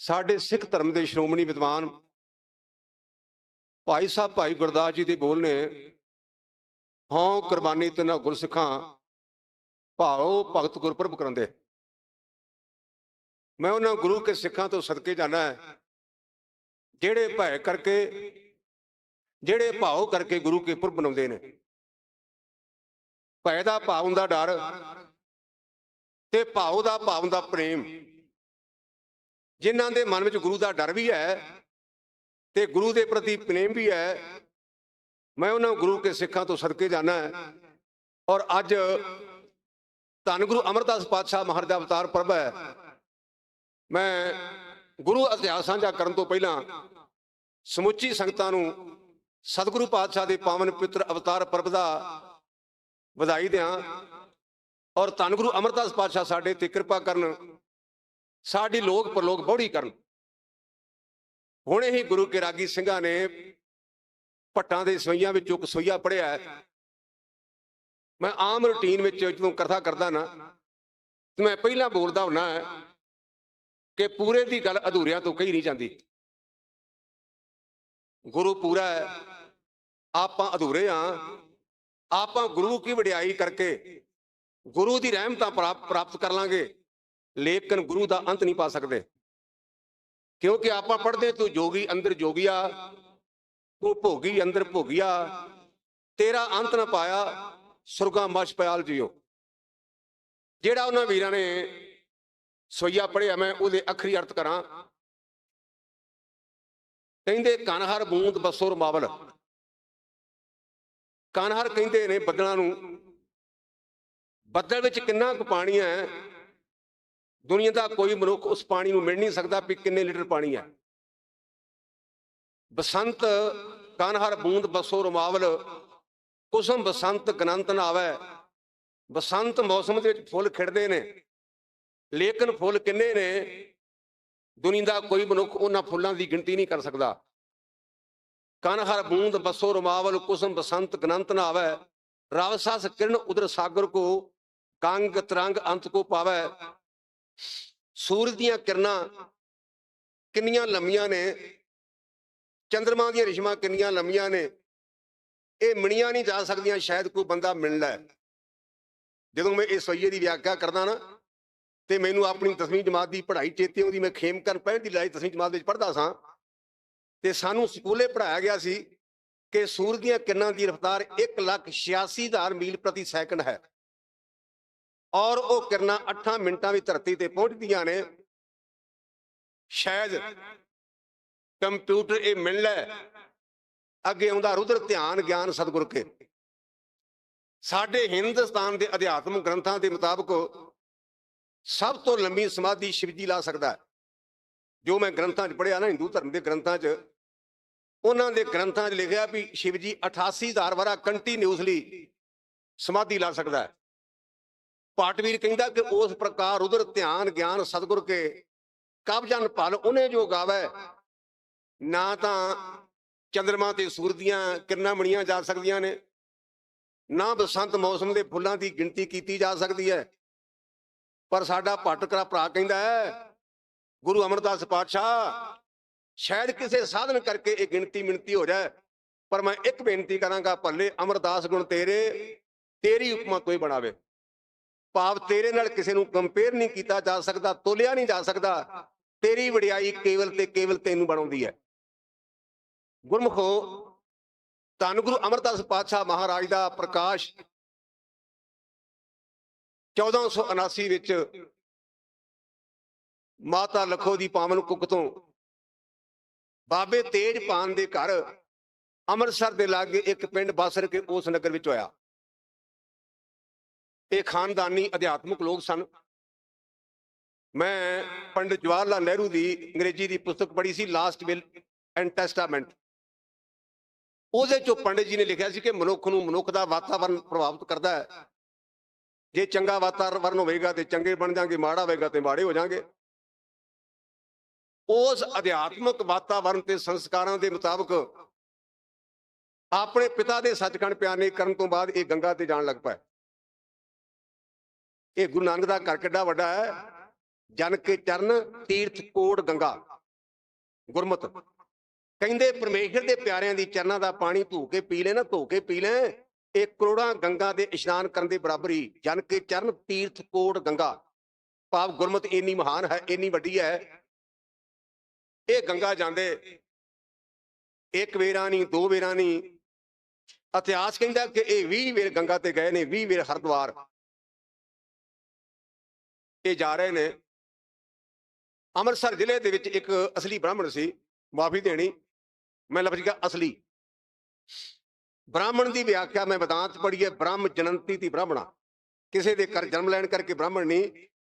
ਸਾਡੇ ਸਿੱਖ ਧਰਮ ਦੇ ਸ਼੍ਰੋਮਣੀ ਵਿਦਵਾਨ ਭਾਈ ਸਾਹਿਬ, ਭਾਈ ਗੁਰਦਾਸ ਜੀ ਦੇ ਬੋਲ ਨੇ ਹਉ ਕੁਰਬਾਨੀ ਤੇ ਨਾ ਗੁਰਸਿੱਖਾਂ, ਭਾਉ ਭਗਤ ਗੁਰਪੁਰਬ ਕਰਾਉਂਦੇ ਮੈਂ ਉਹਨਾਂ ਗੁਰੂ ਕੇ ਸਿੱਖਾਂ ਤੋਂ ਸਦਕੇ ਜਾਣਾ ਹੈ। ਜਿਹੜੇ ਭੈ ਕਰਕੇ, ਜਿਹੜੇ ਭਾਉ ਕਰਕੇ ਗੁਰੂ ਕੇ ਪੁਰਬ ਬਣਾਉਂਦੇ ਨੇ। ਭੈ ਦਾ ਭਾਵ ਦਾ ਡਰ ਤੇ ਭਾਉ ਦਾ ਭਾਵ ਦਾ ਪ੍ਰੇਮ। ਜਿਨ੍ਹਾਂ ਦੇ ਮਨ ਵਿੱਚ ਗੁਰੂ ਦਾ ਡਰ ਵੀ ਹੈ ਤੇ ਗੁਰੂ ਦੇ ਪ੍ਰਤੀ ਪ੍ਰੇਮ ਵੀ ਹੈ, ਮੈਂ ਉਹਨਾਂ ਗੁਰੂ ਕੇ ਸਿੱਖਾਂ ਤੋਂ ਸਦਕੇ ਜਾਣਾ ਹੈ। ਔਰ ਅੱਜ ਧੰਨ ਗੁਰੂ ਅਮਰਦਾਸ ਪਾਤਸ਼ਾਹ ਮਹਾਰਾਜ ਦਾ ਅਵਤਾਰ ਪਰਬ ਹੈ। ਮੈਂ ਗੁਰੂ ਇਤਿਹਾਸ ਸਾਂਝਾ ਕਰਨ ਤੋਂ ਪਹਿਲਾਂ ਸਮੁੱਚੀ ਸੰਗਤਾਂ ਨੂੰ ਸਤਿਗੁਰੂ ਪਾਤਸ਼ਾਹ ਦੇ ਪਾਵਨ ਪਿੱਤਰ ਅਵਤਾਰ ਪਰਬ ਦਾ ਵਧਾਈ ਦਿਆਂ। ਔਰ ਧੰਨ ਗੁਰੂ ਅਮਰਦਾਸ ਪਾਤਸ਼ਾਹ ਸਾਡੇ ਤੇ ਕਿਰਪਾ ਕਰਨ ਸਾਡੀ ਲੋਕ ਪ੍ਰਲੋਕ ਬੋੜੀ ਕਰਨ। ਹੁਣੇ ਹੀ ਗੁਰੂ ਕੇ ਰਾਗੀ ਸਿੰਘਾਂ ਨੇ ਪੱਟਾਂ ਦੇ ਸਵਈਆਂ ਵਿੱਚੋਂ ਕਸੋਈਆ ਸਵਈਆ ਪੜਿਆ ਮੈਂ ਆਮ ਰੁਟੀਨ ਵਿੱਚ ਜਦੋਂ ਕਥਾ ਕਰਦਾ ਨਾ, ਤੇ ਮੈਂ ਪਹਿਲਾਂ ਬੋਲਦਾ ਹੁੰਨਾ ਕਿ ਪੂਰੇ ਦੀ ਗੱਲ ਅਧੂਰਿਆਂ ਤੋਂ ਕਹੀ ਨਹੀਂ ਜਾਂਦੀ। ਗੁਰੂ ਪੂਰਾ ਹੈ, ਆਪਾਂ ਅਧੂਰੇ ਆ ਆਪਾਂ ਗੁਰੂ ਕੀ ਵਡਿਆਈ ਕਰਕੇ ਗੁਰੂ ਦੀ ਰਹਿਮਤਾਂ ਪ੍ਰਾਪ- ਪ੍ਰਾਪਤ ਕਰ ਲਾਂਗੇ। ਲੇਕਿਨ ਗੁਰੂ ਦਾ ਅੰਤ ਨਹੀਂ ਪਾ ਸਕਦੇ। ਕਿਉਂਕਿ ਆਪਾਂ ਪੜਦੇ ਤੂੰ ਜੋਗੀ ਅੰਦਰ ਜੋਗੀਆ, ਤੂੰ ਭੋਗੀ ਅੰਦਰ ਭੋਗਿਆ, ਤੇਰਾ ਅੰਤ ਨਾ ਪਾਇਆ, ਸੁਰਗਾ ਮਛ ਪਿਆਲ ਜਿਓ। ਜਿਹੜਾ ਉਹਨਾਂ ਵੀਰਾਂ ਨੇ ਸੋਈਆ ਪੜਿਆ ਮੈਂ ਉਹਦੇ ਅਖਰੀ ਅਰਥ ਕਰਾਂ। ਕਹਿੰਦੇ, ਕਨਹਰ ਬੂੰਦ ਬਸੁਰ ਮਾਵਲ। ਕਨਹਰ ਕਹਿੰਦੇ ਨੇ ਬੱਦਲਾਂ ਨੂੰ, ਬੱਦਲ ਵਿੱਚ ਕਿੰਨਾ ਕੁ ਪਾਣੀ ਹੈ ਦੁਨੀਆ ਦਾ ਕੋਈ ਮਨੁੱਖ ਉਸ ਪਾਣੀ ਨੂੰ ਮਿਲ ਨਹੀਂ ਸਕਦਾ ਵੀ ਕਿੰਨੇ ਲੀਟਰ ਪਾਣੀ ਹੈ। ਬਸੰਤ ਕਨਹਰ ਬੂੰਦ ਬਸੋ ਰਮਾਵਲ, ਕੁਸਮ ਬਸੰਤ ਗਨੰਤ ਨਾ ਬਸੰਤ ਮੌਸਮ ਦੇ ਵਿੱਚ ਫੁੱਲ ਖਿੜਦੇ ਨੇ, ਲੇਕਿਨ ਫੁੱਲ ਕਿੰਨੇ ਨੇ, ਦੁਨੀਆ ਦਾ ਕੋਈ ਮਨੁੱਖ ਉਹਨਾਂ ਫੁੱਲਾਂ ਦੀ ਗਿਣਤੀ ਨਹੀਂ ਕਰ ਸਕਦਾ। ਕਨਹਰ ਬੂੰਦ ਬਸੋ ਰਮਾਵਲ, ਕੁਸਮ ਬਸੰਤ ਗਨੰਤ ਨਾ ਆਵੇ। ਰਵਸਸ ਕਿਰਨ ਉਦਰ ਸਾਗਰ ਕੋ, ਕੰਗ ਤਰੰਗ ਅੰਤ ਕੋ ਪਾਵੇ। ਸੂਰਜ ਦੀਆਂ ਕਿਰਨਾਂ ਕਿੰਨੀਆਂ ਲੰਮੀਆਂ ਨੇ? ਚੰ드ਰਮਾ ਦੀਆਂ ਰਿਸ਼ਮਾਂ ਕਿੰਨੀਆਂ ਲੰਮੀਆਂ ਨੇ? ਇਹ ਮਿਣੀਆਂ ਨਹੀਂ ਜਾ ਸਕਦੀਆਂ, ਸ਼ਾਇਦ ਕੋਈ ਬੰਦਾ ਮਿਲ ਲੈ ਜਦੋਂ ਮੈਂ ਇਸ ਸਈਏ ਦੀ ਵਿਆਖਿਆ ਕਰਦਾ ਨਾ, ਤੇ ਮੈਨੂੰ ਆਪਣੀ 10ਵੀਂ ਜਮਾਤ ਦੀ ਪੜ੍ਹਾਈ ਚੇਤੇ ਆਉਂਦੀ ਮੈਂ ਖੇਮਕਰ ਪਹਿਲ ਦੀ ਲਾਈ 10ਵੀਂ ਜਮਾਤ ਵਿੱਚ ਪੜ੍ਹਦਾ ਸਾਂ, ਤੇ ਸਾਨੂੰ ਸਕੂਲੇ ਪੜ੍ਹਾਇਆ ਗਿਆ ਸੀ ਕਿ ਸੂਰਜ ਦੀਆਂ ਕਿਰਨਾਂ ਦੀ ਰਫ਼ਤਾਰ 186000 ਮੀਲ ਪ੍ਰਤੀ ਸੈਕਿੰਡ ਹੈ। ਔਰ ਉਹ ਕਿਰਨਾਂ 8 ਮਿੰਟਾਂ ਵਿੱਚ ਧਰਤੀ ਤੇ ਪਹੁੰਚਦੀਆਂ ਨੇ। ਸ਼ਾਇਦ ਕੰਪਿਊਟਰ ਇਹ ਮਿਲ ਲੈ। ਅੱਗੇ ਆਉਂਦਾ ਰੁਦਰ ਧਿਆਨ ਗਿਆਨ ਸਤਿਗੁਰ ਕੇ। ਸਾਡੇ ਹਿੰਦੁਸਤਾਨ ਦੇ ਅਧਿਆਤਮਿਕ ਗ੍ਰੰਥਾਂ ਦੇ ਮੁਤਾਬਕ ਸਭ ਤੋਂ ਲੰਮੀ ਸਮਾਧੀ ਸ਼ਿਵਜੀ ਲਾ ਸਕਦਾ ਹੈ। ਜੋ ਮੈਂ ਗ੍ਰੰਥਾਂ 'ਚ ਪੜ੍ਹਿਆ ਨਾ, ਹਿੰਦੂ ਧਰਮ ਦੇ ਗ੍ਰੰਥਾਂ 'ਚ, ਉਹਨਾਂ ਦੇ ਗ੍ਰੰਥਾਂ 'ਚ ਲਿਖਿਆ ਵੀ ਸ਼ਿਵਜੀ 88000 ਵਾਰਾ ਕੰਟੀਨਿਊਸਲੀ ਸਮਾਧੀ ਲਾ ਸਕਦਾ ਹੈ। ਪਾਟਵੀਰ ਕਹਿੰਦਾ ਕਿ ਉਸ ਪ੍ਰਕਾਰ ਉਧਰ ਧਿਆਨ ਗਿਆਨ ਸਤਿਗੁਰ ਕੇ ਕਬ ਜਨ ਭਲ ਉਹਨੇ ਜੋ ਗਾਵੇ। ਨਾ ਤਾਂ ਚੰਦਰਮਾ ਤੇ ਸੂਰਜ ਦੀਆਂ ਕਿਰਨਾਂ ਬਣੀਆਂ ਜਾ ਸਕਦੀਆਂ ਨੇ। ਨਾ ਬਸੰਤ ਮੌਸਮ ਦੇ ਫੁੱਲਾਂ ਦੀ ਗਿਣਤੀ ਕੀਤੀ ਜਾ ਸਕਦੀ ਹੈ। ਪਰ ਸਾਡਾ ਭਟਕਰਾ ਭਰਾ ਕਹਿੰਦਾ ਹੈ, ਗੁਰੂ ਅਮਰਦਾਸ ਪਾਤਸ਼ਾਹ, ਸ਼ਾਇਦ ਕਿਸੇ ਸਾਧਨ ਕਰਕੇ ਇਹ ਗਿਣਤੀ ਮਿਣਤੀ ਹੋ ਜਾਏ। ਪਰ ਮੈਂ ਇੱਕ ਬੇਨਤੀ ਕਰਾਂਗਾ, ਭੱਲੇ ਅਮਰਦਾਸ ਗੁਣ ਤੇਰੇ, ਤੇਰੀ ਉਪਮਾ ਕੋਈ ਬਣਾਵੇ। ਭਾਵ ਤੇਰੇ ਨਾਲ ਕਿਸੇ ਨੂੰ ਕੰਪੇਅਰ ਨਹੀਂ ਕੀਤਾ ਜਾ ਸਕਦਾ, ਤੋਲਿਆ ਨਹੀਂ ਜਾ ਸਕਦਾ। ਤੇਰੀ ਵਡਿਆਈ ਕੇਵਲ ਤੇ ਕੇਵਲ ਤੈਨੂੰ ਬਣਾਉਂਦੀ ਹੈ। ਗੁਰਮੁਖੋ, ਧੰਨ ਗੁਰੂ ਅਮਰਦਾਸ ਪਾਤਸ਼ਾਹ ਮਹਾਰਾਜ ਦਾ ਪ੍ਰਕਾਸ਼ 1479 ਵਿੱਚ ਮਾਤਾ ਲਖੋ ਦੀ ਪਾਵਨ ਕੁੱਕ ਤੋਂ ਬਾਬੇ ਤੇਜਪਾਨ ਦੇ ਘਰ ਅੰਮ੍ਰਿਤਸਰ ਦੇ ਲਾਗੇ ਇੱਕ ਪਿੰਡ ਬਾਸਰ ਕੇ ਉਸ ਨਗਰ ਵਿੱਚ ਹੋਇਆ। ਇਹ ਖਾਨਦਾਨੀ ਅਧਿਆਤਮਿਕ ਲੋਕ ਸਨ। ਮੈਂ ਪੰਡਿਤ ਜਵਾਹਰ ਲਾਲ ਨਹਿਰੂ ਦੀ ਅੰਗਰੇਜ਼ੀ ਦੀ ਪੁਸਤਕ ਪੜ੍ਹੀ ਸੀ ਲਾਸਟ ਵਿਲ ਐਂਡ ਟੈਸਟਾਮੈਂਟ ਉਹਦੇ ਚੋਂ ਪੰਡਿਤ ਜੀ ਨੇ ਲਿਖਿਆ ਸੀ ਕਿ ਮਨੁੱਖ ਨੂੰ ਮਨੁੱਖ ਦਾ ਵਾਤਾਵਰਣ ਪ੍ਰਭਾਵਿਤ ਕਰਦਾ ਹੈ। ਜੇ ਚੰਗਾ ਵਾਤਾਵਰਣ ਹੋਵੇਗਾ ਤੇ ਚੰਗੇ ਬਣ ਜਾਾਂਗੇ, ਮਾੜਾ ਹੋਵੇਗਾ ਤੇ ਮਾੜੇ ਹੋ ਜਾਾਂਗੇ। ਉਸ ਅਧਿਆਤਮਿਕ ਵਾਤਾਵਰਣ ਤੇ ਸੰਸਕਾਰਾਂ ਦੇ ਮੁਤਾਬਕ ਆਪਣੇ ਪਿਤਾ ਦੇ ਸੱਚਖੰਡ ਪਿਆਰੇ ਕਰਨ ਤੋਂ ਬਾਅਦ ਇਹ ਗੰਗਾ ਤੇ ਜਾਣ ਲੱਗ ਪਿਆ ਇਹ ਗੁਰੂ ਨਾਨਕ ਦਾ ਘਰ ਕਿੱਡਾ ਵੱਡਾ ਹੈ। ਜਨ ਕੇ ਚਰਨ, ਤੀਰਥ, ਕੋਟ, ਗੰਗਾ। ਗੁਰਮਤ। ਕਹਿੰਦੇ ਪਰਮੇਸ਼ਰ ਦੇ ਪਿਆਰਿਆਂ ਦੀ ਚਰਨਾਂ ਦਾ ਪਾਣੀ ਧੋ ਕੇ ਪੀ ਲੈ ਨਾ, ਧੋ ਕੇ ਪੀ ਲੈ। ਇਹ ਕਰੋੜਾਂ ਗੰਗਾ ਦੇ ਇਸ਼ਨਾਨ ਕਰਨ ਦੇ ਬਰਾਬਰ ਹੀ ਜਨ ਕੇ ਚਰਨ, ਤੀਰਥ, ਕੋਟ, ਗੰਗਾ। ਭਾਵ ਗੁਰਮਤ ਇੰਨੀ ਮਹਾਨ ਹੈ, ਇੰਨੀ ਵੱਡੀ ਹੈ। ਇਹ ਗੰਗਾ ਜਾਂਦੇ। ਇੱਕ ਵੇਰਾ ਨਹੀਂ, ਦੋ ਵੇਰਾ ਨਹੀਂ। ਇਤਿਹਾਸ ਕਹਿੰਦਾ ਕਿ ਇਹ 20 ਵੇਰ ਗੰਗਾ ਤੇ ਗਏ ਨੇ 20 ਵੇਰ ਹਰਿਦੁਆਰ। ਇਹ ਜਾ ਰਹੇ ਨੇ। ਅੰਮ੍ਰਿਤਸਰ ਜ਼ਿਲ੍ਹੇ ਦੇ ਵਿੱਚ ਇੱਕ ਅਸਲੀ ਬ੍ਰਾਹਮਣ ਸੀ, ਮਾਫੀ ਦੇਣੀ, ਮੈਂ ਲਫ਼ਜ਼ ਕਿਹਾ ਅਸਲੀ। ਬ੍ਰਾਹਮਣ ਦੀ ਵਿਆਖਿਆ ਮੈਂ ਵਿਦਾਂਤ ਪੜ੍ਹੀ ਹੈ, ਬ੍ਰਹਮ ਜਨੰਤੀ ਦੀ ਬ੍ਰਾਹਮਣਾ। ਕਿਸੇ ਦੇ ਕਰ ਜਨਮ ਲੈਣ ਕਰਕੇ ਬ੍ਰਾਹਮਣ ਨਹੀਂ,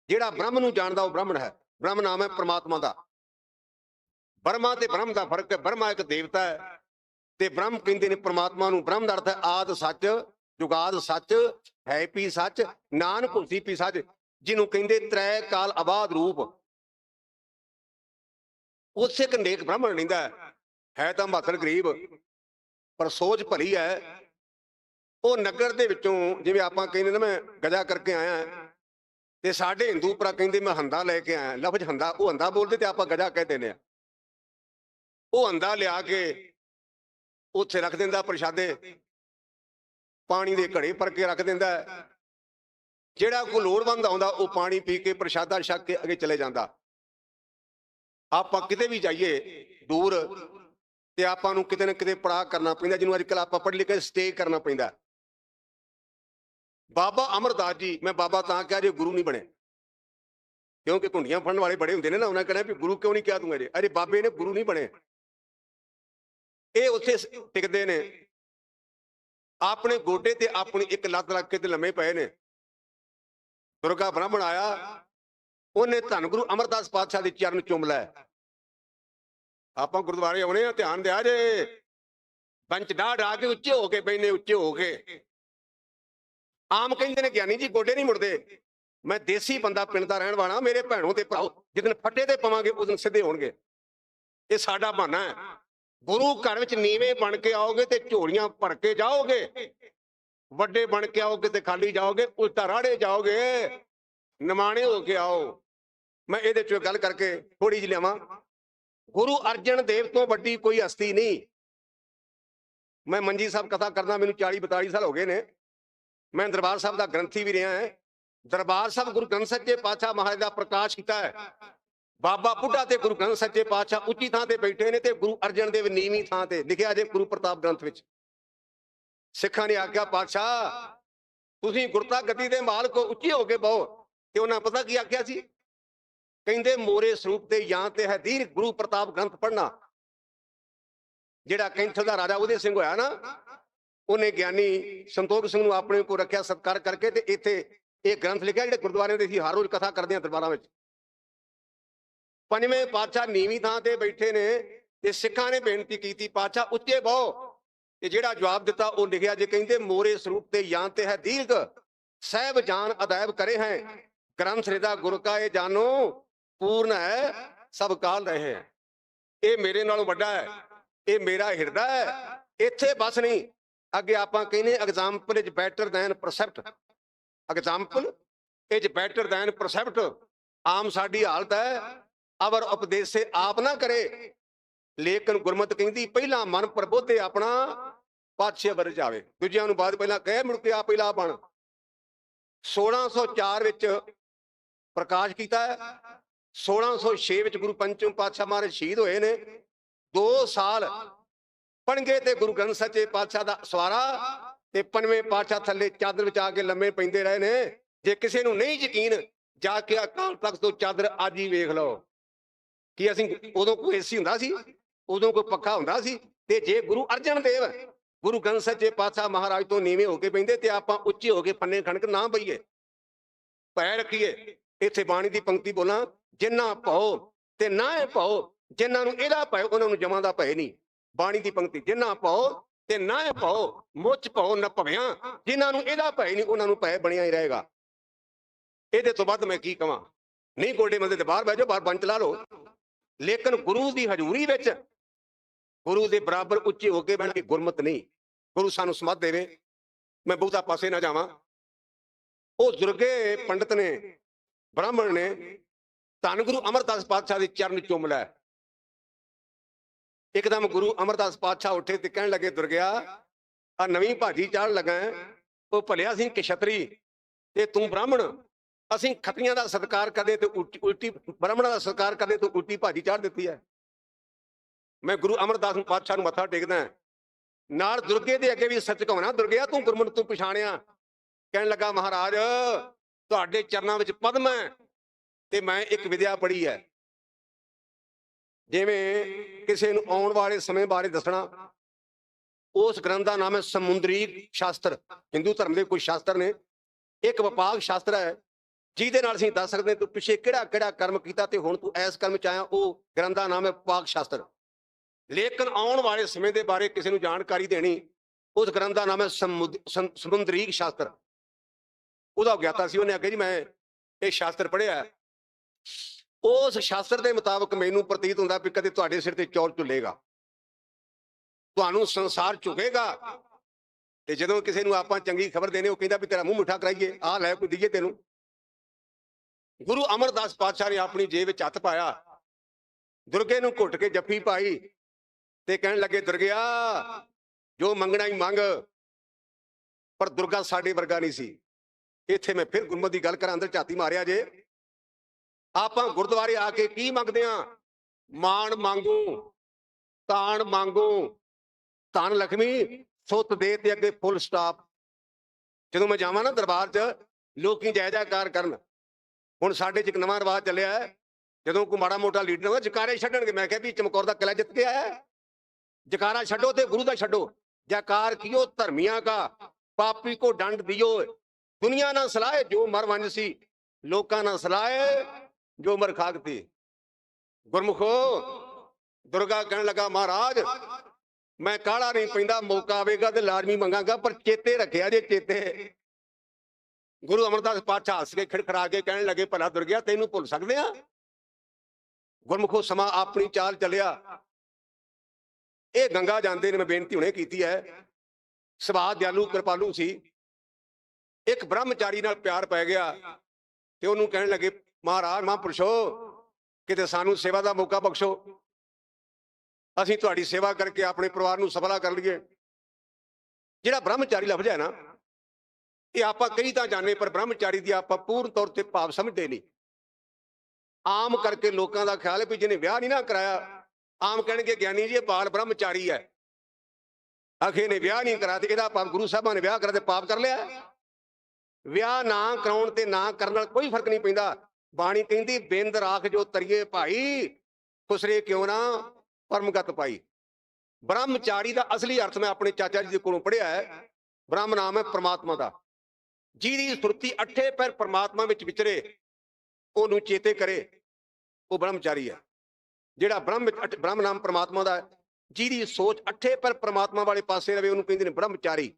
ਜਿਹੜਾ ਬ੍ਰਹਮ ਨੂੰ ਜਾਣਦਾ ਉਹ ਬ੍ਰਾਹਮਣ ਹੈ, ਬ੍ਰਹਮ ਨਾਮ ਹੈ ਪ੍ਰਮਾਤਮਾ ਦਾ। ਬ੍ਰਹਮਾ ਤੇ ਬ੍ਰਹਮ ਦਾ ਫ਼ਰਕ ਹੈ, ਬ੍ਰਹਮਾ ਇੱਕ ਦੇਵਤਾ ਹੈ, ਤੇ ਬ੍ਰਹਮ ਕਹਿੰਦੇ ਨੇ ਪ੍ਰਮਾਤਮਾ ਨੂੰ, ਬ੍ਰਹਮ ਦਾ ਅਰਥ ਹੈ ਆਦ ਸੱਚ, ਜੁਗਾਦ ਸੱਚ, ਹੈ ਪੀ ਸੱਚ, ਨਾਨਕ ਹੁਸੀ ਪੀ ਸੱਚ ਜਿਹਨੂੰ ਕਹਿੰਦੇ ਤ੍ਰੈ ਕਾਲ ਆਬਾਦ ਰੂਪ। ਉਸੇ ਇੱਕ ਨੇਕ ਬ੍ਰਾਹਮਣ ਰਹਿੰਦਾ ਹੈ। ਤਾਂ ਮਾਤਰ ਗਰੀਬ, ਪਰ ਸੋਚ ਭਲੀ ਹੈ। ਉਹ ਨਗਰ ਦੇ ਵਿੱਚੋਂ ਜਿਵੇਂ ਆਪਾਂ ਕਹਿੰਦੇ ਨਾ, ਮੈਂ ਗਜਾ ਕਰਕੇ ਆਇਆ ਤੇ ਸਾਡੇ ਹਿੰਦੂ ਭਰਾ ਕਹਿੰਦੇ, ਮੈਂ ਹੰਦਾ ਲੈ ਕੇ ਆਇਆ ਲਫ਼ਜ਼ ਹੰਦਾ, ਉਹ ਹੰਦਾ ਬੋਲਦੇ ਤੇ ਆਪਾਂ ਗਜਾ ਕਹਿ ਦਿੰਦੇ ਆ ਉਹ ਹੰਦਾ ਲਿਆ ਕੇ ਉੱਥੇ ਰੱਖ ਦਿੰਦਾ ਪ੍ਰਸ਼ਾਦੇ, ਪਾਣੀ ਦੇ ਘੜੇ ਭਰ ਕੇ ਰੱਖ ਦਿੰਦਾ ਜਿਹੜਾ ਕੋਈ ਲੋੜਵੰਦ ਆਉਂਦਾ, ਉਹ ਪਾਣੀ ਪੀ ਕੇ ਪ੍ਰਸ਼ਾਦਾ ਛਕ ਕੇ ਅੱਗੇ ਚਲੇ ਜਾਂਦਾ। ਆਪਾਂ ਕਿਤੇ ਵੀ ਜਾਈਏ, ਦੂਰ, ਤੇ ਆਪਾਂ ਨੂੰ ਕਿਤੇ ਨਾ ਕਿਤੇ ਪੜਾਅ ਕਰਨਾ ਪੈਂਦਾ, ਜਿਹਨੂੰ ਅੱਜ ਕੱਲ੍ਹ ਆਪਾਂ ਪੜ੍ਹ ਲਿਖ ਕੇ ਸਟੇ ਕਰਨਾ ਪੈਂਦਾ। ਬਾਬਾ ਅਮਰਦਾਸ ਜੀ, ਮੈਂ ਬਾਬਾ ਤਾਂ ਕਿਹਾ ਜੇ ਗੁਰੂ ਨਹੀਂ ਬਣੇ। ਕਿਉਂਕਿ ਕੁੰਡੀਆਂ ਫੜਨ ਵਾਲੇ ਬੜੇ ਹੁੰਦੇ ਨੇ ਨਾ, ਉਹਨਾਂ ਕਹਿੰਦਾ ਵੀ ਗੁਰੂ ਕਿਉਂ ਨਹੀਂ ਕਿਹਾ ਤੂੰ ਅਜੇ? ਅਰੇ ਬਾਬੇ ਨੇ ਗੁਰੂ ਨਹੀਂ ਬਣੇ। ਇਹ ਉੱਥੇ ਟਿਕਦੇ ਨੇ। ਆਪਣੇ ਗੋਡੇ ਤੇ ਆਪਣੀ ਇੱਕ ਲੱਤ ਰੱਖ ਕੇ ਤੇ ਲੰਮੇ ਪਏ ਨੇ। ਦੁਰਗਾ ਬ੍ਰਾਹਮਣ ਆਇਆ ਉਹਨੇ ਧੰਨ ਗੁਰੂ ਅਮਰਦਾਸ ਪਾਤਸ਼ਾਹ ਦੇ ਚਰਨ ਚੁੰਮ ਲੈ ਆਪਾਂ ਗੁਰਦੁਆਰੇ ਆਉਣੇ ਆ, ਧਿਆਨ ਦਿਆ ਜੇ। ਬੰਚ ਡਾ ਡਾ ਕੇ ਉੱਚੇ ਹੋ ਕੇ ਬੈਨੇ ਉੱਚੇ ਹੋ ਕੇ। ਆਮ ਕਹਿੰਦੇ ਨੇ ਗਿਆਨੀ ਜੀ, ਗੋਡੇ ਨਹੀਂ ਮੁੜਦੇ। ਮੈਂ ਦੇਸੀ ਬੰਦਾ ਪਿੰਡ ਦਾ ਰਹਿਣ ਵਾਲਾ, ਮੇਰੇ ਭੈਣੋ ਤੇ ਭਰਾਓ ਜਿੱਦਨ ਫੱਟੇ ਤੇ ਪਵਾਂਗੇ, ਉਸ ਦਿਨ ਸਿੱਧੇ ਹੋਣਗੇ। ਇਹ ਸਾਡਾ ਬਹਾਨਾ ਹੈ। ਗੁਰੂ ਘਰ ਵਿੱਚ ਨੀਵੇਂ ਬਣ ਕੇ ਆਓਗੇ ਤੇ ਝੋਲੀਆਂ ਭਰ ਕੇ ਜਾਓਗੇ। ਵੱਡੇ ਬਣ ਕੇ ਆਓ, ਕਿਤੇ ਖਾਲੀ ਜਾਓਗੇ, ਉਸ ਤਾਂ ਰਾੜੇ ਜਾਓਗੇ। ਨਿਮਾਣੇ ਹੋ ਕੇ ਆਓ। ਮੈਂ ਇਹਦੇ ਚੋਂ ਗੱਲ ਕਰਕੇ ਥੋੜੀ ਜਿਹੀ ਲਿਆਵਾਂ। ਗੁਰੂ ਅਰਜਨ ਦੇਵ ਤੋਂ ਵੱਡੀ ਕੋਈ ਹਸਤੀ ਨਹੀਂ। ਮੈਂ ਮੰਜੀ ਸਾਹਿਬ ਕਥਾ ਕਰਦਾ, ਮੈਨੂੰ 40 42 ਸਾਲ ਹੋ ਗਏ ਨੇ। ਮੈਂ ਦਰਬਾਰ ਸਾਹਿਬ ਦਾ ਗ੍ਰੰਥੀ ਵੀ ਰਿਹਾ ਹਾਂ। ਦਰਬਾਰ ਸਾਹਿਬ ਗੁਰੂ ਗ੍ਰੰਥ ਸੱਚੇ ਪਾਤਸ਼ਾਹ ਮਹਾਰਾਜ ਦਾ ਪ੍ਰਕਾਸ਼ ਕੀਤਾ ਹੈ। ਬਾਬਾ ਬੁੱਢਾ ਤੇ ਗੁਰੂ ਗ੍ਰੰਥ ਸੱਚੇ ਪਾਤਸ਼ਾਹ ਉੱਚੀ ਥਾਂ ਤੇ ਬੈਠੇ ਨੇ ਤੇ ਗੁਰੂ ਅਰਜਨ ਦੇਵ ਨੀਵੀਂ ਥਾਂ ਤੇ ਲਿਖਿਆ ਜੇ ਗੁਰੂ ਪ੍ਰਤਾਪ ਗ੍ਰੰਥ ਵਿੱਚ। ਸਿੱਖਾਂ ਨੇ ਆਖਿਆ, ਪਾਤਸ਼ਾਹ, ਤੁਸੀਂ ਗੁਰਤਾ ਗੱਦੀ ਦੇ ਮਾਲਕ ਉੱਚੇ ਹੋ ਕੇ ਬਹੁ। ਤੇ ਉਹਨਾਂ ਪਤਾ ਕੀ ਆਖਿਆ ਸੀ? ਕਹਿੰਦੇ, ਮੋਰੇ ਸਰੂਪ ਤੇ ਜਾਂ ਤੇ ਹੈ ਗੁਰੂ ਪ੍ਰਤਾਪ ਗ੍ਰੰਥ ਪੜਨਾ ਜਿਹੜਾ ਕੈਂਥਲ ਦਾ ਰਾਜਾ ਉਹਦੇ ਸਿੰਘ ਹੋਇਆ ਨਾ, ਉਹਨੇ ਗਿਆਨੀ ਸੰਤੋਖ ਸਿੰਘ ਨੂੰ ਆਪਣੇ ਕੋਲ ਰੱਖਿਆ ਸਤਕਾਰ ਕਰਕੇ ਤੇ ਇੱਥੇ ਇਹ ਗ੍ਰੰਥ ਲਿਖਿਆ ਜਿਹੜੇ ਗੁਰਦੁਆਰੇ ਦੇ ਅਸੀਂ ਹਰ ਰੋਜ਼ ਕਥਾ ਕਰਦੇ ਹਾਂ ਦਰਬਾਰਾਂ ਵਿੱਚ। ਪੰਜਵੇਂ ਪਾਤਸ਼ਾਹ ਨੀਵੀਂ ਥਾਂ ਤੇ ਬੈਠੇ ਨੇ ਤੇ ਸਿੱਖਾਂ ਨੇ ਬੇਨਤੀ ਕੀਤੀ, ਪਾਤਸ਼ਾਹ, ਉੱਚੇ ਬਹੁ। ਤੇ ਜਿਹੜਾ ਜਵਾਬ ਦਿੱਤਾ ਉਹ ਲਿਖਿਆ ਜੇ ਕਹਿੰਦੇ ਮੋਰੇ ਸਰੂਪ ਤੇ ਜਾਂ ਤੇ ਹੈ ਦੀਰਘ, ਸਹਿਬ ਜਾਨ ਅਦਾਇਬ ਕਰੇ ਹੈ। ਗ੍ਰੰਥ ਰਿਦਾ ਗੁਰ ਕਾ ਇਹ ਜਾਨੋ, ਪੂਰਨ ਹੈ, ਸਭ ਕਾਲ ਰਹੇ। ਹੈ ਇਹ ਮੇਰੇ ਨਾਲੋਂ ਵੱਡਾ ਹੈ, ਇਹ ਮੇਰਾ ਹਿਰਦਾ ਹੈ, ਇੱਥੇ ਬਸ ਨਹੀਂ। ਅੱਗੇ ਆਪਾਂ ਕਹਿੰਦੇ example is better than percept example is better than percept ਆਮ ਸਾਡੀ ਹਾਲਤ ਹੈ, ਅਵਰ ਉਪਦੇਸੇ ਆਪ ਨਾ ਕਰੇ। ਲੇਕਿਨ ਗੁਰਮਤ ਕਹਿੰਦੀ, ਪਹਿਲਾਂ ਮਨ ਪ੍ਰਬੋਧੇ ਆਪਣਾ ਪਾਤਸ਼ਾਹ ਵਰ ਜਾਵੇ। ਦੂਜਿਆਂ ਨੂੰ ਬਾਅਦ ਪਹਿਲਾਂ ਕਹਿ ਮੁੜ ਕੇ ਆ ਪਹਿਲਾਂ ਬਣ 1604 ਵਿੱਚ ਪ੍ਰਕਾਸ਼ ਕੀਤਾ ਹੈ। 1606 ਵਿੱਚ ਗੁਰੂ ਪੰਚਮ ਪਾਤਸ਼ਾਹ ਮਹਾਰਾਜ ਸ਼ਹੀਦ ਹੋਏ ਨੇ। 2 ਸਾਲ ਪਣਗੇ ਤੇ ਗੁਰੂ ਗ੍ਰੰਥ ਸੱਚੇ ਪਾਤਸ਼ਾਹ ਦਾ ਸਵਾਰਾ ਤੇ ਪੰਜਵੇਂ ਪਾਤਸ਼ਾਹ ਥੱਲੇ ਚਾਦਰ ਵਿੱਚ ਆ ਕੇ ਲੰਮੇ ਪੈਂਦੇ ਰਹੇ ਨੇ। ਜੇ ਕਿਸੇ ਨੂੰ ਨਹੀਂ ਯਕੀਨ, ਜਾ ਕੇ ਅਕਾਲ ਤਖਤ ਤੋਂ ਚਾਦਰ ਅੱਜ ਹੀ ਵੇਖ ਲਓ। ਕੀ ਅਸੀਂ ਉਦੋਂ ਕੋਈ ਏਸੀ ਹੁੰਦਾ ਸੀ, ਉਦੋਂ ਕੋਈ ਪੱਖਾ ਹੁੰਦਾ ਸੀ ਤੇ ਜੇ ਗੁਰੂ ਅਰਜਨ ਦੇਵ ਗੁਰੂ ਗ੍ਰੰਥ ਸਾਹਿਬ ਸੱਚੇ ਪਾਤਸ਼ਾਹ ਮਹਾਰਾਜ ਤੋਂ ਨੀਵੇਂ ਹੋ ਕੇ ਪੈਂਦੇ ਤੇ ਆਪਾਂ ਉੱਚੇ ਹੋ ਕੇ ਫੰਨੇ ਖਣਕ ਨਾ ਬਈਏ। ਪੈ ਰੱਖੀਏ, ਇੱਥੇ ਬਾਣੀ ਦੀ ਪੰਕਤੀ ਬੋਲਾਂ, ਜਿੰਨਾ ਭਉ ਤੇ ਨਾ ਇਹ ਭਉ ਜਿਨ੍ਹਾਂ ਨੂੰ ਇਹਦਾ ਭੈ, ਉਹਨਾਂ ਨੂੰ ਜਮਾਂ ਦਾ ਭੈ ਨਹੀਂ। ਬਾਣੀ ਦੀ ਪੰਕਤੀ, ਜਿੰਨਾ ਭਉ ਤੇ ਨਾ ਇਹ ਭਉ ਮੁੱਚ ਭਉ ਨ ਭਵਿਆਂ ਜਿਨ੍ਹਾਂ ਨੂੰ ਇਹਦਾ ਭੈ ਨਹੀਂ, ਉਹਨਾਂ ਨੂੰ ਭੈ ਬਣਿਆ ਹੀ ਰਹੇਗਾ। ਇਹਦੇ ਤੋਂ ਵੱਧ ਮੈਂ ਕੀ ਕਵਾਂ? ਨਹੀਂ ਗੋਡੇ ਮੰਦੇ ਤੇ ਬਾਹਰ ਬਹਿ ਜਾਓ, ਬਾਹਰ ਬੰਚ ਲਾ ਲਓ। ਲੇਕਿਨ ਗੁਰੂ ਦੀ ਹਜ਼ੂਰੀ ਵਿੱਚ ਗੁਰੂ ਦੇ ਬਰਾਬਰ ਉੱਚੇ ਹੋ ਕੇ ਬਹਿਣ ਦੀ ਗੁਰਮਤ ਨਹੀਂ। ਗੁਰੂ ਸਾਨੂੰ ਸਮਝ ਦੇਵੇ। ਮੈਂ ਬਹੁਤਾ ਪਾਸੇ ਨਾ ਜਾਵਾਂ। ਉਹ ਦੁਰਗੇ ਪੰਡਤ ਨੇ, ਬ੍ਰਾਹਮਣ ਨੇ, ਧੰਨ ਗੁਰੂ ਅਮਰਦਾਸ ਪਾਤਸ਼ਾਹ ਦੇ ਚਰਨ ਚੁੰਮ ਲੈ ਇੱਕਦਮ ਗੁਰੂ ਅਮਰਦਾਸ ਪਾਤਸ਼ਾਹ ਉੱਠੇ ਤੇ ਕਹਿਣ ਲੱਗੇ, ਦੁਰਗਿਆ ਆ ਨਵੀਂ ਭਾਜੀ ਚਾੜ ਲਗਾ ਉਹ ਭਲਿਆ ਸਿੰਘ ਕਸ਼ਤਰੀ ਤੇ ਤੂੰ ਬ੍ਰਾਹਮਣ। ਅਸੀਂ ਖੱਤਰੀਆਂ ਦਾ ਸਤਿਕਾਰ ਕਰਦੇ ਤੇ ਉਲਟੀ ਉਲਟੀ ਬ੍ਰਾਹਮਣਾਂ ਦਾ ਸਤਿਕਾਰ ਕਰਦੇ ਤੂੰ ਉਲਟੀ ਭਾਜੀ ਚਾੜ ਦਿੱਤੀ ਹੈ। ਮੈਂ ਗੁਰੂ ਅਮਰਦਾਸ ਪਾਤਸ਼ਾਹ ਨੂੰ ਮੱਥਾ ਟੇਕਦਾ ਹਾਂ। ਨਾਲ ਦੁਰਗੇ ਦੇ ਅੱਗੇ ਵੀ ਸੱਚ ਕਹਣਾ ਦੁਰਗਿਆ ਤੂੰ ਗੁਰਮੁਖ ਤੂੰ ਪਛਾਣਿਆ। ਕਹਿਣ ਲੱਗਾ, ਮਹਾਰਾਜ, ਤੁਹਾਡੇ ਚਰਨਾਂ ਵਿੱਚ ਪਦਮ ਹੈ ਤੇ ਮੈਂ ਇੱਕ ਵਿਦਿਆ ਪੜ੍ਹੀ ਹੈ। ਜਿਵੇਂ ਕਿਸੇ ਨੂੰ ਆਉਣ ਵਾਲੇ ਸਮੇਂ ਬਾਰੇ ਦੱਸਣਾ, ਉਸ ਗ੍ਰੰਥ ਦਾ ਨਾਮ ਹੈ ਸਮੁੰਦਰੀ ਸ਼ਾਸਤਰ। ਹਿੰਦੂ ਧਰਮ ਦੇ ਕੋਈ ਸ਼ਾਸਤਰ ਨੇ। ਇੱਕ ਵਿਪਾਕ ਸ਼ਾਸਤਰ ਹੈ, ਜਿਹਦੇ ਨਾਲ ਅਸੀਂ ਦੱਸ ਸਕਦੇ ਤੂੰ ਪਿਛੇ ਕਿਹੜਾ ਕਿਹੜਾ ਕਰਮ ਕੀਤਾ ਤੇ ਹੁਣ ਤੂੰ ਇਸ ਕਰਮ ਚ ਆਇਆ, ਉਹ ਗ੍ਰੰਥ ਦਾ ਨਾਮ ਹੈ ਵਿਪਾਕ ਸ਼ਾਸਤਰ। ਲੇਕਿਨ ਆਉਣ ਵਾਲੇ ਸਮੇਂ ਦੇ ਬਾਰੇ ਕਿਸੇ ਨੂੰ ਜਾਣਕਾਰੀ ਦੇਣੀ, ਉਸ ਗ੍ਰੰਥ ਦਾ ਨਾਮ ਹੈ ਸਮੁਦ- ਸਮ- ਸ਼ਾਸਤਰ। ਉਹਦਾ ਗਿਆਤਾ ਸੀ, ਉਹਨੇ ਅੱਗੇ ਜੀ, ਮੈਂ ਇਹ ਸ਼ਾਸਤਰ ਪੜ੍ਹਿਆ ਉਸ ਸ਼ਾਸਤਰ ਦੇ ਮੁਤਾਬਕ ਮੈਨੂੰ ਪ੍ਰਤੀਤ ਹੁੰਦਾ ਵੀ ਕਦੇ ਤੁਹਾਡੇ ਸਿਰ ਤੇ ਚੌਲ ਝੁੱਲੇਗਾ। ਤੁਹਾਨੂੰ ਸੰਸਾਰ ਝੁਕੇਗਾ। ਤੇ ਜਦੋਂ ਕਿਸੇ ਨੂੰ ਆਪਾਂ ਚੰਗੀ ਖਬਰ ਦੇਣੇ, ਉਹ ਕਹਿੰਦਾ ਵੀ ਤੇਰਾ ਮੂੰਹ ਮਿੱਠਾ ਕਰਾਈਏ, ਆਹ ਲੈ ਕੋਈ ਦਈਏ ਤੈਨੂੰ। ਗੁਰੂ ਅਮਰਦਾਸ ਪਾਤਸ਼ਾਹ ਨੇ ਆਪਣੀ ਜੇਬ ਵਿੱਚ ਹੱਥ ਪਾਇਆ। ਦੁਰਗੇ ਨੂੰ ਘੁੱਟ ਕੇ ਜੱਫੀ ਪਾਈ। ਤੇ ਕਹਿਣ ਲੱਗੇ, ਦੁਰਗਿਆ, ਜੋ ਮੰਗਣਾ ਹੀ ਮੰਗ। ਪਰ ਦੁਰਗਾ ਸਾਡੇ ਵਰਗਾ ਨਹੀਂ ਸੀ। ਇੱਥੇ ਮੈਂ ਫਿਰ ਗੁਰਮਤ ਦੀ ਗੱਲ ਕਰਾਂ, ਅੰਦਰ ਝਾਤੀ ਮਾਰਿਆ ਜੇ। ਆਪਾਂ ਗੁਰਦੁਆਰੇ ਆ ਕੇ ਕੀ ਮੰਗਦੇ ਆ? ਮਾਣ ਮੰਗੂ, ਤਾਣ ਮੰਗੂ। ਧਨ ਲਖਮੀ, ਸੁੱਤ ਦੇ ਤੇ ਅੱਗੇ ਫੁੱਲ ਸਟਾਪ ਜਦੋਂ ਮੈਂ ਜਾਵਾਂ ਨਾ ਦਰਬਾਰ 'ਚ, ਲੋਕੀ ਜੈ ਜੈਕਾਰ ਕਰਨ। ਹੁਣ ਸਾਡੇ 'ਚ ਇੱਕ ਨਵਾਂ ਰਿਵਾਜ ਚੱਲਿਆ ਜਦੋਂ ਕੋਈ ਮਾੜਾ ਮੋਟਾ ਲੀਡਰ ਹੋਵੇ ਜਕਾਰੇ ਛੱਡਣਗੇ। ਮੈਂ ਕਿਹਾ ਵੀ ਚਮਕੌਰ ਦਾ ਕਿਲਾ ਜਿੱਤ ਕੇ ਆਇਆ ਹੈ। ਜਕਾਰਾ ਛੱਡੋ ਤੇ ਗੁਰੂ ਦਾ ਛੱਡੋ। ਜਕਾਰ ਕੀਓ, ਧਰਮੀਆਂ ਕਾ, ਪਾਪੀ ਕੋ ਡੰਡ ਦਿਓ। ਦੁਨੀਆ ਨਾ ਸਲਾਏ ਜੋ ਮਰ ਵੰਜ ਸੀ, ਲੋਕਾਂ ਨਾ ਸਲਾਏ ਜੋ ਮਰ ਖਾਗਤੀ ਗੁਰਮੁਖੋ, ਦੁਰਗਾ ਕਹਿਣ ਲੱਗਾ, ਮਹਾਰਾਜ, ਮੈਂ ਕਾਲਾ ਨਹੀਂ ਪੈਂਦਾ, ਮੌਕਾ ਆਵੇਗਾ ਤੇ ਲਾਜ਼ਮੀ ਮੰਗਾਂਗਾ, ਪਰ ਚੇਤੇ ਰੱਖਿਆ ਜੇ ਚੇਤੇ। ਗੁਰੂ ਅਮਰਦਾਸ ਪਾਤਸ਼ਾਹ ਹੱਸ ਕੇ ਖੜਖੜਾ ਕੇ ਕਹਿਣ ਲੱਗੇ, ਭਲਾ ਦੁਰਗਿਆ, ਤੈਨੂੰ ਭੁੱਲ ਸਕਦੇ ਆ? ਗੁਰਮੁਖੋ, ਸਮਾਂ ਆਪਣੀ ਚਾਲ ਚੱਲਿਆ। ਇਹ ਗੰਗਾ ਜਾਂਦੇ ਨੇ, ਮੈਂ ਬੇਨਤੀ ਹੁਣੇ ਕੀਤੀ ਹੈ। ਸੁਭਾਅ ਦਿਆਲੂ, ਕਿਰਪਾਲੂ ਸੀ। ਇੱਕ ਬ੍ਰਹਮਚਾਰੀ ਨਾਲ ਪਿਆਰ ਪੈ ਗਿਆ ਤੇ ਉਹਨੂੰ ਕਹਿਣ ਲੱਗੇ, ਮਹਾਰਾਜ, ਮਹਾਂਪੁਰਸ਼ੋ, ਕਿਤੇ ਸਾਨੂੰ ਸੇਵਾ ਦਾ ਮੌਕਾ ਬਖਸ਼ੋ। ਅਸੀਂ ਤੁਹਾਡੀ ਸੇਵਾ ਕਰਕੇ ਆਪਣੇ ਪਰਿਵਾਰ ਨੂੰ ਸਫਲਾ ਕਰ ਲਈਏ। ਜਿਹੜਾ ਬ੍ਰਹਮਚਾਰੀ ਲਫ਼ਜ਼ ਹੈ ਨਾ, ਇਹ ਆਪਾਂ ਕਈ ਤਾਂ ਜਾਣੇ ਪਰ ਬ੍ਰਹਮਚਾਰੀ ਦੀ ਆਪਾਂ ਪੂਰਨ ਤੌਰ ਤੇ ਭਾਵ ਸਮਝਦੇ ਨਹੀਂ। ਆਮ ਕਰਕੇ ਲੋਕਾਂ ਦਾ ਖਿਆਲ ਹੈ ਵੀ ਜਿਹਨੇ ਵਿਆਹ ਨਹੀਂ ਨਾ ਕਰਾਇਆ ਆਮ ਕਹਿਣਗੇ ਗਿਆਨੀ ਜੀ, ਇਹ ਬਾਲ ਬ੍ਰਹਮਚਾਰੀ ਹੈ। ਅਖੇ ਨੇ ਵਿਆਹ ਨਹੀਂ ਕਰਾ ਤੇ ਇਹਦਾ ਪਾਪ ਗੁਰੂ ਸਾਹਿਬਾਂ ਨੇ ਵਿਆਹ ਕਰਾ ਤੇ ਪਾਪ ਕਰ ਲਿਆ। ਵਿਆਹ ਨਾ ਕਰਾਉਣ ਤੇ ਨਾ ਕਰਨ ਨਾਲ ਕੋਈ ਫ਼ਰਕ ਨਹੀਂ ਪੈਂਦਾ। ਬਾਣੀ ਕਹਿੰਦੀ, ਬਿੰਦ ਰਾਖ ਜੋ ਤਰੀਏ ਭਾਈ, ਖੁਸਰੇ ਕਿਉਂ ਨਾ ਪਰਮਗਤ ਪਾਈ। ਬ੍ਰਹਮਚਾਰੀ ਦਾ ਅਸਲੀ ਅਰਥ ਮੈਂ ਆਪਣੇ ਚਾਚਾ ਜੀ ਦੇ ਕੋਲੋਂ ਪੜ੍ਹਿਆ ਹੈ। ਬ੍ਰਹਮ ਨਾਮ ਹੈ ਪ੍ਰਮਾਤਮਾ ਦਾ। ਜਿਹਦੀ ਸੁਰਤੀ ਅੱਠੇ ਪੈਰ ਪ੍ਰਮਾਤਮਾ ਵਿੱਚ ਵਿਚਰੇ, ਉਹਨੂੰ ਚੇਤੇ ਕਰੇ, ਉਹ ਬ੍ਰਹਮਚਾਰੀ ਹੈ। ਜਿਹੜਾ ਬ੍ਰਹਮ ਵਿੱਚ ਬ੍ਰਹਮ ਨਾਮ ਪ੍ਰਮਾਤਮਾ ਦਾ ਜਿਹਦੀ ਸੋਚ ਅੱਠੇ ਪੈਰ ਪ੍ਰਮਾਤਮਾ ਵਾਲੇ ਪਾਸੇ ਰਵੇ, ਉਹਨੂੰ ਕਹਿੰਦੇ ਨੇ ਬ੍ਰਹਮਚਾਰੀ।